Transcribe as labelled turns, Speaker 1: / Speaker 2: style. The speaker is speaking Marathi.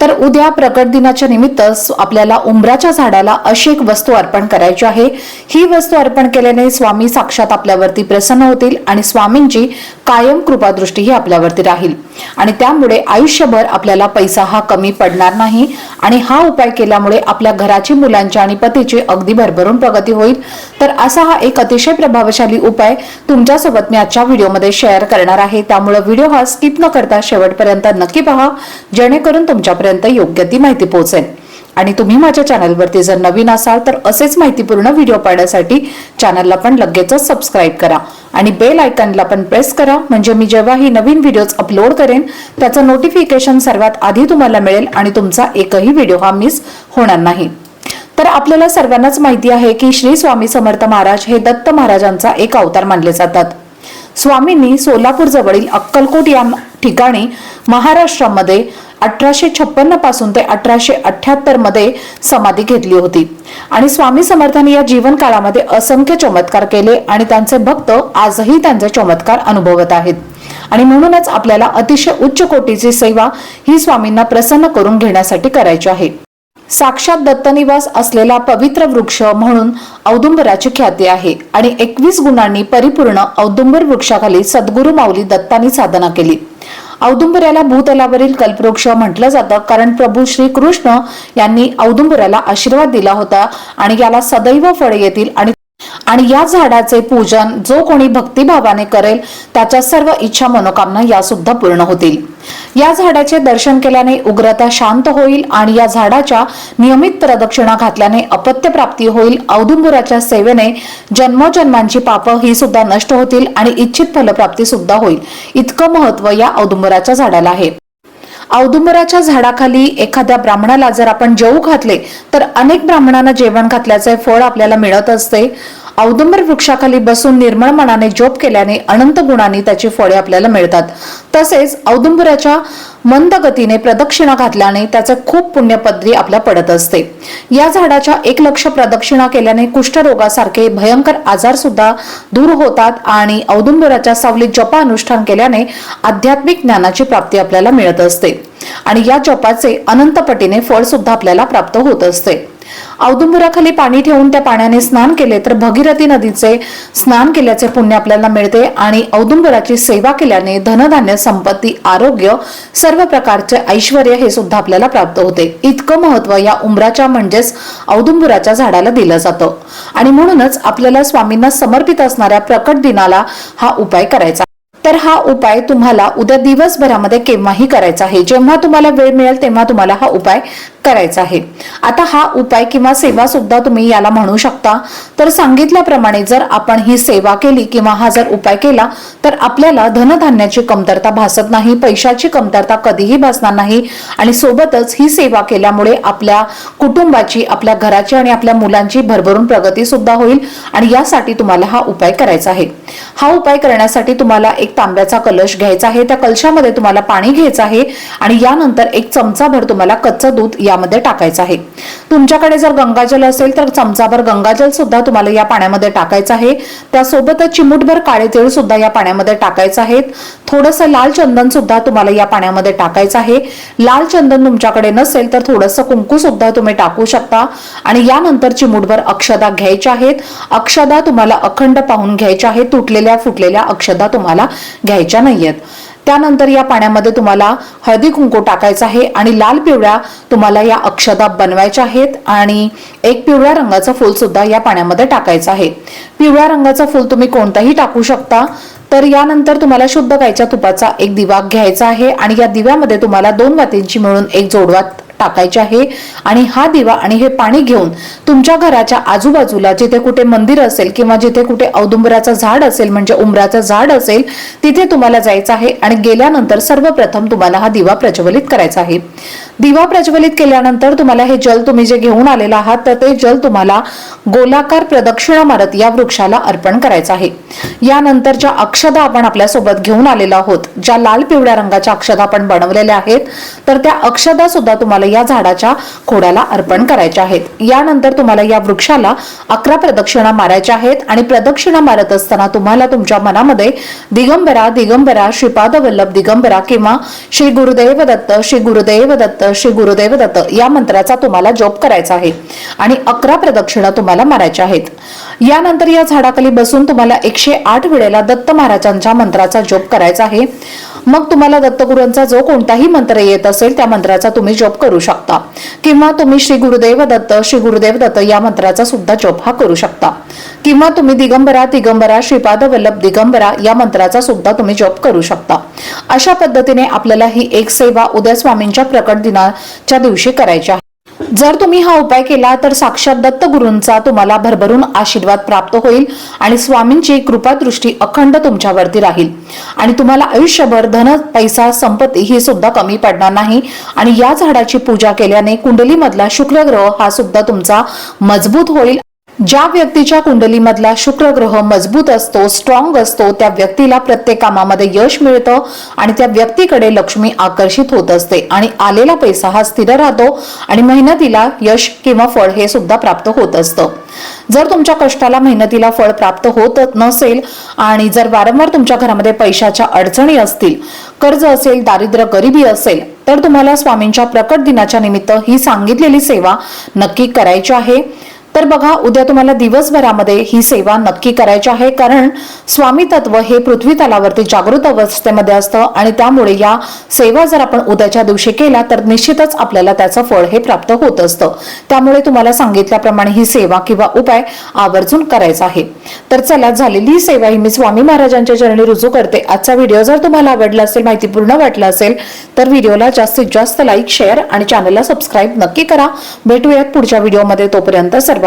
Speaker 1: तर उद्या प्रकट दिनाच्या निमित्त आपल्याला उंबराच्या झाडाला अशी एक वस्तू अर्पण करायची आहे. ही वस्तू अर्पण केल्याने स्वामी साक्षात आपल्यावरती प्रसन्न होतील आणि स्वामींची कायम कृपादृष्टीही आपल्यावरती राहील. आणि त्यामुळे आयुष्यभर आपल्याला पैसा हा कमी पडणार नाही. आणि हा उपाय केल्यामुळे आपल्या घराची मुलांची आणि पतीची अगदी भरभरून प्रगती होईल. तर असा हा एक अतिशय प्रभावशाली उपाय तुमच्यासोबत मी आजच्या व्हिडिओमध्ये शेअर करणार आहे. त्यामुळे व्हिडिओ हा स्किप न करता शेवटपर्यंत नक्की पहा. जेणेकरून तुमच्यापर्यंत योग्य ती माहिती पोहोचेल. आणि तुम्ही माझ्या चॅनलवरती जर नवीन असाल तर असेच माहितीपूर्ण व्हिडिओ पाहण्यासाठी चॅनलला पण लगेचच सबस्क्राईब करा. आणि बेल आयकनला पण प्रेस करा म्हणजे मी जेव्हा ही नवीन व्हिडिओज अपलोड करेन त्याचं नोटिफिकेशन सर्वात आधी तुम्हाला मिळेल आणि तुमचा एकही व्हिडिओ हा मिस होणार नाही. तर आपल्याला सर्वांनाच माहिती आहे की श्री स्वामी समर्थ महाराज हे दत्त महाराजांचा एक अवतार मानले जातात. स्वामींनी सोलापूर जवळील अक्कलकोट या ठिकाणी महाराष्ट्रामध्ये अठराशे छप्पन्नपासून ते अठराशे अठ्याहत्तरमध्ये समाधी घेतली होती. आणि स्वामी समर्थांनी या जीवन काळामध्ये असंख्य चमत्कार केले आणि त्यांचे भक्त आजही त्यांचे चमत्कार अनुभवत आहेत. आणि म्हणूनच आपल्याला अतिशय उच्च कोटीची सेवा ही स्वामींना प्रसन्न करून घेण्यासाठी करायची आहे. साक्षात दत्तनिवास असलेला पवित्र वृक्ष म्हणून औदुंबराची ख्याती आहे आणि एकवीस गुणांनी परिपूर्ण औदुंबर वृक्षाखाली सद्गुरू माऊली दत्तानी साधना केली. औदुंबऱ्याला भूतलावरील कल्पवृक्ष म्हटलं जातं. कारण प्रभू श्री कृष्ण यांनी औदुंबराला आशीर्वाद दिला होता आणि याला सदैव फळे येतील आणि आणि या झाडाचे पूजन जो कोणी भक्तिभावाने करेल त्याच्या सर्व इच्छा मनोकामना या सुद्धा पूर्ण होतील. या झाडाचे दर्शन केल्याने उग्रता शांत होईल आणि या झाडाच्या नियमित प्रदक्षिणा घातल्याने अपत्य प्राप्ती होईल. औदुंबराच्या सेवेने जन्मोजन्मांची पाप ही सुद्धा नष्ट होतील आणि इच्छित फलप्राप्ती सुद्धा होईल. इतकं महत्त्व या औदुंबराच्या झाडाला आहे. औदुंबराच्या झाडाखाली एखाद्या ब्राह्मणाला जर आपण जेऊ घातले तर अनेक ब्राह्मणांना जेवण घातल्याचे फळ आपल्याला मिळत असते. औदुंबर वृक्षाखाली बसून निर्मळ मनाने जोप केल्याने अनंत गुणांनी त्याची फळे आपल्याला मिळतात. तसेच औदुंबराच्या मंद गतीने प्रदक्षिणा घातल्याने त्याचे खूप पुण्यपदरी आपल्या पडत असते. या झाडाच्या एक लक्ष प्रदक्षिणा केल्याने कुष्ठरोगासारखे भयंकर आजार सुद्धा दूर होतात आणि औदुंबराच्या सावलीत जप अनुष्ठान केल्याने आध्यात्मिक ज्ञानाची प्राप्ती आपल्याला मिळत असते. आणि या जपाचे अनंतपटीने फळ सुद्धा आपल्याला प्राप्त होत असते. औदुंबुराखाली पाणी ठेवून त्या पाण्याने स्नान केले तर भगीरथी नदीचे स्नान केल्याचे पुण्य आपल्याला मिळते आणि औदुंबराची सेवा केल्याने धनधान्य संपत्ती आरोग्य सर्व प्रकारचे ऐश्वर हे सुद्धा आपल्याला प्राप्त होते. इतकं महत्त्व या उंबराच्या म्हणजेच औदुंबुराच्या झाडाला दिलं जातं. आणि म्हणूनच आपल्याला स्वामींना समर्पित असणाऱ्या प्रकट दिनाला हा उपाय करायचा. तर हा उपाय तुम्हाला उद्या दिवसभरामध्ये केव्हाही करायचा आहे. जेव्हा तुम्हाला वेळ मिळेल तेव्हा तुम्हाला हा उपाय करायचा आहे. आता हा उपाय किंवा सेवा सुद्धा तुम्ही याला म्हणू शकता. तर सांगितल्याप्रमाणे जर आपण ही सेवा केली किंवा हा जर उपाय केला तर आपल्याला धनधान्याची कमतरता भासत नाही पैशाची कमतरता कधीही भासणार नाही आणि सोबतच ही सेवा केल्यामुळे आपल्या कुटुंबाची आपल्या घराची आणि आपल्या मुलांची भरभरून प्रगती सुद्धा होईल आणि यासाठी तुम्हाला हा उपाय करायचा आहे. हा उपाय करण्यासाठी तुम्हाला एक तांब्याचा कलश घ्यायचा आहे. त्या कलशामध्ये तुम्हाला पाणी घ्यायचं आहे आणि यानंतर एक चमचाभर तुम्हाला कच्चं दूध या पाण्यामध्ये टाकायचं आहे. तुमच्याकडे जर गंगाजल असेल तर चमचाभर गंगाजल सुद्धा तुम्हाला या पाण्यामध्ये टाकायचं आहे. त्यासोबतच चिमूटभर काळे तीळ सुद्धा या पाण्यामध्ये टाकायचं आहे. थोडंसं लाल चंदन सुद्धा तुम्हाला या पाण्यामध्ये टाकायचं आहे. लाल चंदन तुमच्याकडे नसेल तर थोडंसं कुंकू सुद्धा तुम्ही टाकू शकता. आणि यानंतर चिमूटभर अक्षदा घ्यायच्या आहेत. अक्षदा तुम्हाला अखंड पाहून घ्यायच्या आहेत. तुटलेल्या फुटलेल्या अक्षदा तुम्हाला घ्यायच्या नाहीयेत. त्यानंतर या पाण्यामध्ये तुम्हाला हळदी कुंकू टाकायचं आहे आणि लाल पिवळ्या तुम्हाला या अक्षदा बनवायच्या आहेत आणि एक पिवळ्या रंगाचं फूल सुद्धा या पाण्यामध्ये टाकायचं आहे. पिवळ्या रंगाचं फूल तुम्ही कोणतंही टाकू शकता. तर यानंतर तुम्हाला शुद्ध गायच्या तुपाचा एक दिवा घ्यायचा आहे आणि या दिव्यामध्ये तुम्हाला दोन वातींची मिळून एक जोडवात टाकायचे आहे. आणि हा दिवा आणि हे पाणी घेऊन तुमच्या घराच्या आजूबाजूला जिथे कुठे मंदिर असेल किंवा जिथे कुठे औदुंबराचं झाड असेल म्हणजे उंबराचं झाड असेल तिथे तुम्हाला जायचं आहे आणि गेल्यानंतर सर्वप्रथम तुम्हाला हा दिवा प्रज्वलित करायचा आहे. दिवा प्रज्वलित केल्यानंतर तुम्हाला हे जल तुम्ही जे घेऊन आलेला आहात तर ते जल तुम्हाला गोलाकार प्रदक्षिणा मारत या वृक्षाला अर्पण करायचं आहे. यानंतर ज्या अक्षदा आपण आपल्यासोबत घेऊन आलेलो आहोत. ज्या लाल पिवळ्या रंगाच्या अक्षदा आपण बनवलेल्या आहेत तर त्या अक्षदा सुद्धा तुम्हाला या झाडाच्या खोडाला अर्पण करायच्या आहेत. यानंतर तुम्हाला या वृक्षाला अकरा प्रदक्षिणा मारायच्या आहेत आणि प्रदक्षिणा मारत असताना तुम्हाला तुमच्या मनामध्ये दिगंबरा दिगंबरा श्रीपाद वल्लभ दिगंबरा किंवा श्री गुरुदेव दत्त श्री गुरुदेव दत्त श्री गुरुदेव दत्त या मंत्राचा तुम्हाला जप करायचा आहे आणि अकरा प्रदक्षिणा तुम्हाला मारायच्या आहेत. यानंतर या झाडाखाली बसून तुम्हाला एकशे आठ वेळेला दत्त महाराजांच्या मंत्राचा जप करायचा आहे. मग तुम्हाला दत्तगुरूंचा जो कोणताही मंत्र येत असेल त्या मंत्राचा तुम्ही जप करू शकता. किंवा तुम्ही श्री गुरुदेव दत्त श्री गुरुदेव दत्त या मंत्राचा सुद्धा जप हा करू शकता. किंवा तुम्ही दिगंबरा दिगंबरा श्रीपाद वल्लभ दिगंबरा या मंत्राचा सुद्धा तुम्ही जप करू शकता. अशा पद्धतीने आपल्याला ही एक सेवा उद्या स्वामींच्या प्रकट दिनाच्या दिवशी करायची आहे. जर तुम्ही हा उपाय केला तर साक्षात दत्तगुरूंचा तुम्हाला भरभरून आशीर्वाद प्राप्त होईल आणि स्वामींची कृपादृष्टी अखंड तुमच्यावरती राहील. आणि तुम्हाला आयुष्यभर धन पैसा संपत्ती ही सुद्धा कमी पडणार नाही. आणि या झाडाची पूजा केल्याने कुंडलीमधला शुक्र ग्रह हा सुद्धा तुमचा मजबूत होईल. ज्या व्यक्तीच्या कुंडलीमधला शुक्र ग्रह मजबूत असतो स्ट्रॉंग असतो त्या व्यक्तीला प्रत्येक कामामध्ये यश मिळतं आणि त्या व्यक्तीकडे लक्ष्मी आकर्षित होत असते. आणि आलेला पैसा हा स्थिर राहतो आणि मेहनतीला यश किंवा फळ हे सुद्धा प्राप्त होत असतं. जर तुमच्या कष्टाला मेहनतीला फळ प्राप्त होत नसेल आणि जर वारंवार तुमच्या घरामध्ये पैशाच्या अडचणी असतील कर्ज असेल दारिद्र्य गरिबी असेल तर तुम्हाला स्वामींच्या प्रकट दिनाच्या निमित्त ही सांगितलेली सेवा नक्की करायची आहे. तर बघा उद्या तुम्हाला दिवसभरामध्ये ही सेवा नक्की करायची आहे कारण स्वामी तत्व हे पृथ्वी तलावरती जागृत अवस्थेमध्ये असतं आणि त्यामुळे या सेवा जर आपण उद्याच्या दिवशी केल्या तर निश्चितच आपल्याला त्याचं फळ हे प्राप्त होत असतं. त्यामुळे तुम्हाला सांगितल्याप्रमाणे ही सेवा किंवा उपाय आवर्जून करायचा आहे. तर चला झालेली ही सेवा ही मी स्वामी महाराजांच्या चरणी रुजू करते. आजचा व्हिडिओ जर तुम्हाला आवडला असेल माहितीपूर्ण वाटला असेल तर व्हिडिओला जास्तीत जास्त लाईक शेअर आणि चॅनलला सबस्क्राईब नक्की करा. भेटूयात पुढच्या व्हिडिओमध्ये. तोपर्यंत सर्व